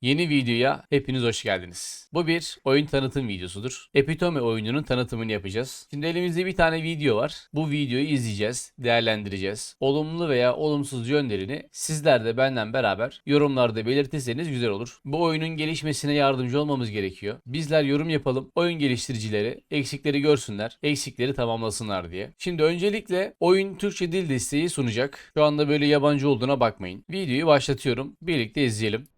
Yeni videoya hepiniz hoş geldiniz. Bu bir oyun tanıtım videosudur. Epitome oyununun tanıtımını yapacağız. Şimdi elimizde bir tane video var. Bu videoyu izleyeceğiz, değerlendireceğiz. Olumlu veya olumsuz yönlerini sizler de benden beraber yorumlarda belirtirseniz güzel olur. Bu oyunun gelişmesine yardımcı olmamız gerekiyor. Bizler yorum yapalım, oyun geliştiricileri eksikleri görsünler, eksikleri tamamlasınlar diye. Şimdi öncelikle oyun Türkçe dil desteği sunacak. Şu anda böyle yabancı olduğuna bakmayın. Videoyu başlatıyorum. Birlikte izleyelim.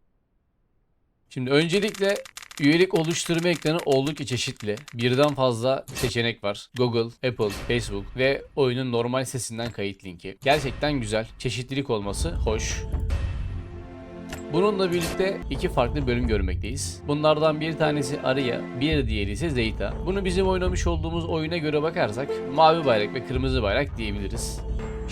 Şimdi öncelikle üyelik oluşturma ekranı oldukça çeşitli. Birden fazla seçenek var. Google, Apple, Facebook ve oyunun normal sitesinden kayıt linki. Gerçekten güzel. Çeşitlilik olması hoş. Bununla birlikte iki farklı bölüm görmekteyiz. Bunlardan bir tanesi Arya, bir diğeri ise Zeyta. Bunu bizim oynamış olduğumuz oyuna göre bakarsak mavi bayrak ve kırmızı bayrak diyebiliriz.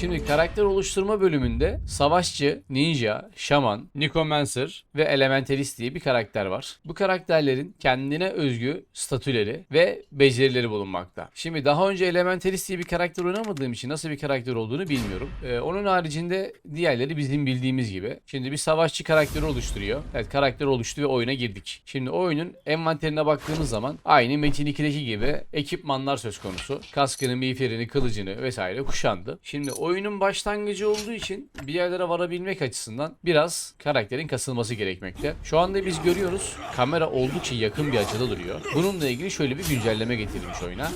Şimdi karakter oluşturma bölümünde savaşçı, ninja, şaman, necromancer ve elementalist diye bir karakter var. Bu karakterlerin kendine özgü statüleri ve becerileri bulunmakta. Şimdi daha önce elementalist diye bir karakter oynamadığım için nasıl bir karakter olduğunu bilmiyorum. Ee, onun haricinde diğerleri bizim bildiğimiz gibi. Şimdi bir savaşçı karakteri oluşturuyor. Evet karakter oluştu ve oyuna girdik. Şimdi oyunun envanterine baktığımız zaman aynı Metin 2'deki gibi ekipmanlar söz konusu. Kaskını, miğferini, kılıcını vesaire kuşandı. Şimdi oyunun başlangıcı olduğu için bir yerlere varabilmek açısından biraz karakterin kasılması gerekmekte. Şu anda biz görüyoruz kamera oldukça yakın bir açıda duruyor. Bununla ilgili şöyle bir güncelleme getirilmiş oyuna.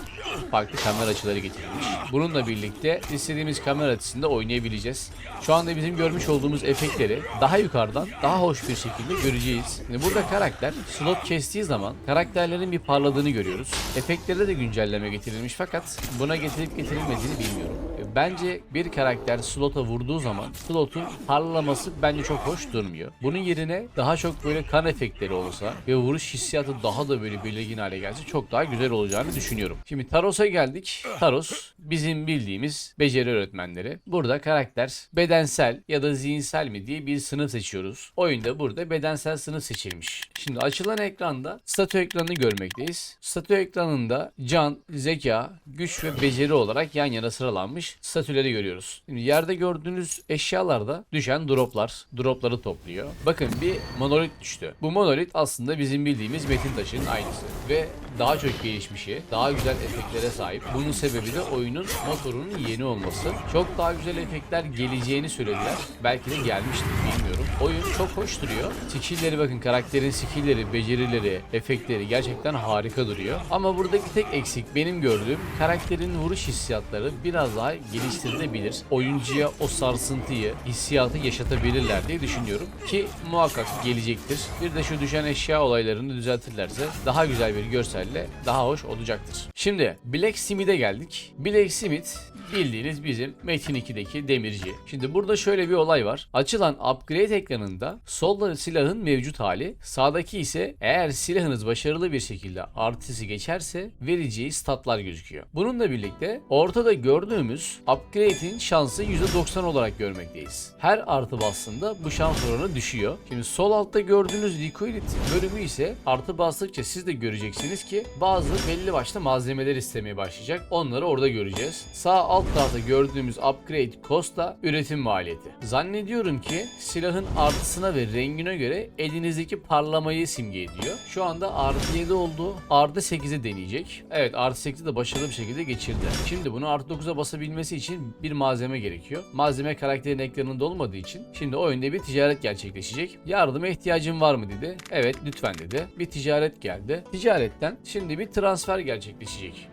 Farklı kamera açıları getirilmiş. Bununla birlikte istediğimiz kamera açısında oynayabileceğiz. Şu anda bizim görmüş olduğumuz efektleri daha yukarıdan daha hoş bir şekilde göreceğiz. Şimdi burada karakter slot kestiği zaman karakterlerin bir parladığını görüyoruz. Efektlere de güncelleme getirilmiş fakat buna getirip getirilmediğini bilmiyorum. Bence bir karakter slota vurduğu zaman slotun parlaması bence çok hoş durmuyor. Bunun yerine daha çok böyle kan efektleri olsa ve vuruş hissiyatı daha da böyle belirgin hale gelse çok daha güzel olacağını düşünüyorum. Şimdi Taros'a geldik. Taros bizim bildiğimiz beceri öğretmenleri. Burada karakter bedensel ya da zihinsel mi diye bir sınıf seçiyoruz. Oyunda burada bedensel sınıf seçilmiş. Şimdi açılan ekranda statü ekranını görmekteyiz. Statü ekranında can, zeka, güç ve beceri olarak yan yana sıralanmış statüleri görüyoruz. Şimdi yerde gördüğünüz eşyalarda düşen droplar, dropları topluyor. Bakın bir monolit düştü. Bu monolit aslında bizim bildiğimiz metin taşının aynısı ve daha çok gelişmişi, daha güzel efektlere sahip. Bunun sebebi de oyunun motorunun yeni olması. Çok daha güzel efektler geleceğini söylediler. Belki de gelmiştir bilmiyorum. Oyun çok hoş duruyor. Skill'leri bakın karakterin skill'leri, becerileri, efektleri gerçekten harika duruyor. Ama buradaki tek eksik benim gördüğüm karakterin vuruş hissiyatları biraz daha geliştirilebilir. Oyuncuya o sarsıntıyı, hissiyatı yaşatabilirler diye düşünüyorum. Ki muhakkak gelecektir. Bir de şu düşen eşya olaylarını düzeltirlerse daha güzel bir görselle daha hoş olacaktır. Şimdi Black Smith'e geldik. Black Smith bildiğiniz bizim Metin 2'deki demirci. Şimdi burada şöyle bir olay var. Açılan upgrade ekranında solda silahın mevcut hali, sağdaki ise eğer silahınız başarılı bir şekilde artısı geçerse vereceği statlar gözüküyor. Bununla birlikte ortada gördüğümüz upgrade'in şansı %90 olarak görmekteyiz. Her artı bastığında bu şans oranı düşüyor. Şimdi sol altta gördüğünüz liquidity bölümü ise artı bastıkça siz de göreceksiniz ki bazı belli başlı malzemeler istemeye başlayacak. Onları orada göreceğiz. Sağ alt tarafta gördüğümüz upgrade cost da üretim maliyeti. Zannediyorum ki silahın artısına ve rengine göre elinizdeki parlamayı simge ediyor. Şu anda artı 7 oldu. Artı 8'e deneyecek. Evet artı 8'i de başarılı bir şekilde geçirdi. Şimdi bunu artı 9'a basabilmesi için bir malzeme gerekiyor. Malzeme karakterin ekranında olmadığı için şimdi oyunda bir ticaret gerçekleşecek. Yardıma ihtiyacın var mı dedi. Evet lütfen dedi. Bir ticaret geldi. Ticaretten şimdi bir transfer gerçekleşecek.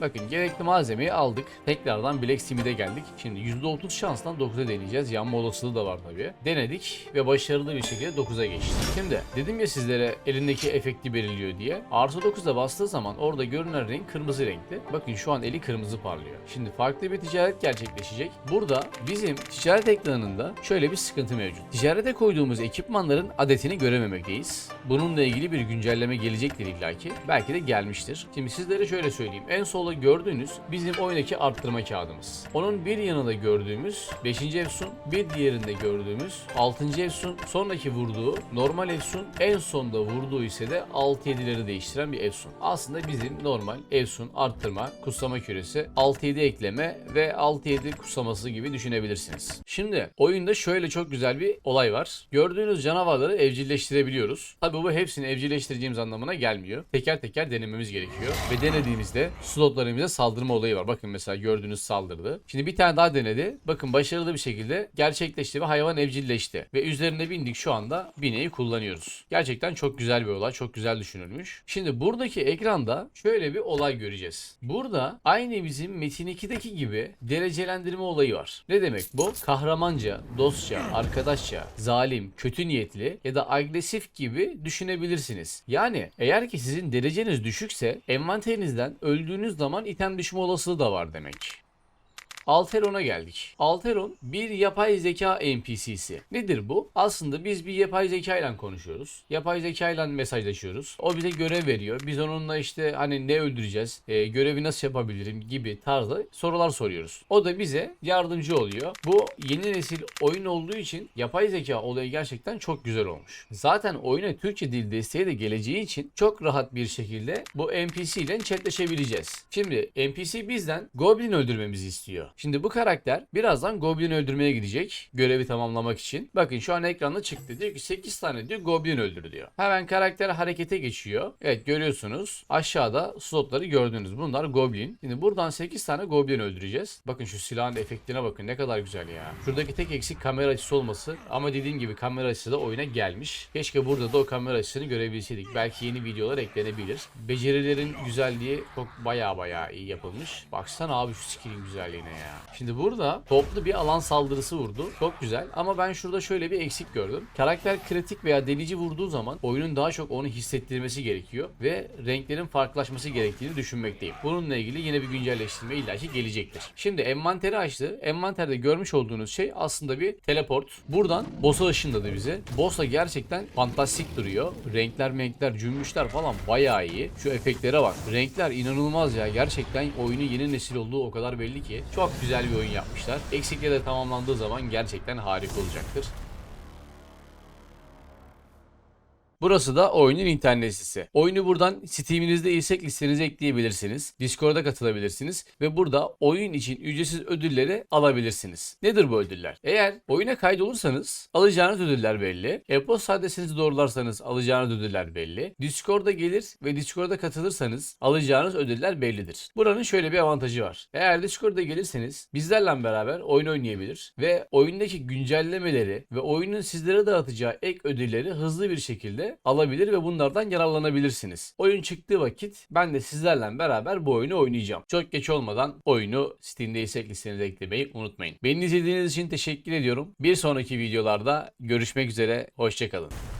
Bakın gerekli malzemeyi aldık. Tekrardan Black Smith'e geldik. Şimdi %30 şanstan 9'a deneyeceğiz. Yanma olasılığı da var tabii. Denedik ve başarılı bir şekilde 9'a geçtik. Şimdi dedim ya sizlere elindeki efekti belirliyor diye. Artı 9'a bastığı zaman orada görünen renk kırmızı renkli. Bakın şu an eli kırmızı parlıyor. Şimdi farklı bir ticaret gerçekleşecek. Burada bizim ticaret ekranında şöyle bir sıkıntı mevcut. Ticarete koyduğumuz ekipmanların adetini görememekteyiz. Bununla ilgili bir güncelleme gelecektir illaki. Belki de gelmiştir. Şimdi sizlere şöyle söyleyeyim. En solda solda gördüğünüz bizim oyundaki arttırma kağıdımız. Onun bir yanında gördüğümüz 5. Efsun, bir diğerinde gördüğümüz 6. Efsun, sonraki vurduğu normal Efsun, en sonda vurduğu ise de 6-7'leri değiştiren bir Efsun. Aslında bizim normal Efsun arttırma, kutsama küresi, 6-7 ekleme ve 6-7 kutsaması gibi düşünebilirsiniz. Şimdi oyunda şöyle çok güzel bir olay var. Gördüğünüz canavarları evcilleştirebiliyoruz. Tabi bu hepsini evcilleştireceğimiz anlamına gelmiyor. Teker teker denememiz gerekiyor. Ve denediğimizde slotlarımıza saldırma olayı var. Bakın mesela gördüğünüz saldırdı. Şimdi bir tane daha denedi. Bakın başarılı bir şekilde gerçekleşti ve hayvan evcilleşti. Ve üzerine bindik şu anda bineği kullanıyoruz. Gerçekten çok güzel bir olay. Çok güzel düşünülmüş. Şimdi buradaki ekranda şöyle bir olay göreceğiz. Burada aynı bizim Metin 2'deki gibi derecelendirme olayı var. Ne demek bu? Kahramanca, dostça, arkadaşça, zalim, kötü niyetli ya da agresif gibi düşünebilirsiniz. Yani eğer ki sizin dereceniz düşükse envanterinizden öldüğünüz zaman item düşme olasılığı da var demek. Alteron'a geldik. Alteron bir yapay zeka NPC'si. Nedir bu? Aslında biz bir yapay zeka ile konuşuyoruz. Yapay zeka ile mesajlaşıyoruz. O bize görev veriyor. Biz onunla işte hani ne öldüreceğiz, e, görevi nasıl yapabilirim gibi tarzda sorular soruyoruz. O da bize yardımcı oluyor. Bu yeni nesil oyun olduğu için yapay zeka olayı gerçekten çok güzel olmuş. Zaten oyuna Türkçe dil desteği de geleceği için çok rahat bir şekilde bu NPC ile chatleşebileceğiz. Şimdi NPC bizden Goblin öldürmemizi istiyor. Şimdi bu karakter birazdan Goblin öldürmeye gidecek görevi tamamlamak için. Bakın şu an ekranda çıktı. Diyor ki 8 tane diyor Goblin öldür diyor. Hemen karakter harekete geçiyor. Evet görüyorsunuz. Aşağıda slotları gördünüz. Bunlar Goblin. Şimdi buradan 8 tane Goblin öldüreceğiz. Bakın şu silahın efektine bakın ne kadar güzel ya. Şuradaki tek eksik kamera açısı olması. Ama dediğim gibi kamera açısı da oyuna gelmiş. Keşke burada da o kamera açısını görebilseydik. Belki yeni videolar eklenebilir. Becerilerin güzelliği çok baya baya iyi yapılmış. Baksana abi şu skillin güzelliğine ya. Şimdi burada toplu bir alan saldırısı vurdu. Çok güzel ama ben şurada şöyle bir eksik gördüm. Karakter kritik veya delici vurduğu zaman oyunun daha çok onu hissettirmesi gerekiyor ve renklerin farklılaşması gerektiğini düşünmekteyim. Bununla ilgili yine bir güncelleştirme illaki gelecektir. Şimdi envanteri açtı. Envanterde görmüş olduğunuz şey aslında bir teleport. Buradan boss'a ışınladı bizi. Boss'la gerçekten fantastik duruyor. Renkler, renkler, cümbüşler falan bayağı iyi. Şu efektlere bak. Renkler inanılmaz ya. Gerçekten oyunu yeni nesil olduğu o kadar belli ki. Çok güzel bir oyun yapmışlar. Eksikleri de tamamlandığı zaman gerçekten harika olacaktır. Burası da oyunun internet sitesi. Oyunu buradan Steam'inizde istek listenize ekleyebilirsiniz. Discord'a katılabilirsiniz ve burada oyun için ücretsiz ödülleri alabilirsiniz. Nedir bu ödüller? Eğer oyuna kaydolursanız alacağınız ödüller belli. E-posta adresinizi doğrularsanız alacağınız ödüller belli. Discord'a gelir ve Discord'a katılırsanız alacağınız ödüller bellidir. Buranın şöyle bir avantajı var. Eğer Discord'a gelirseniz bizlerle beraber oyun oynayabilir ve oyundaki güncellemeleri ve oyunun sizlere dağıtacağı ek ödülleri hızlı bir şekilde alabilir ve bunlardan yararlanabilirsiniz. Oyun çıktığı vakit ben de sizlerle beraber bu oyunu oynayacağım. Çok geç olmadan oyunu Steam'de istek listenize eklemeyi unutmayın. Beni izlediğiniz için teşekkür ediyorum. Bir sonraki videolarda görüşmek üzere. Hoşçakalın.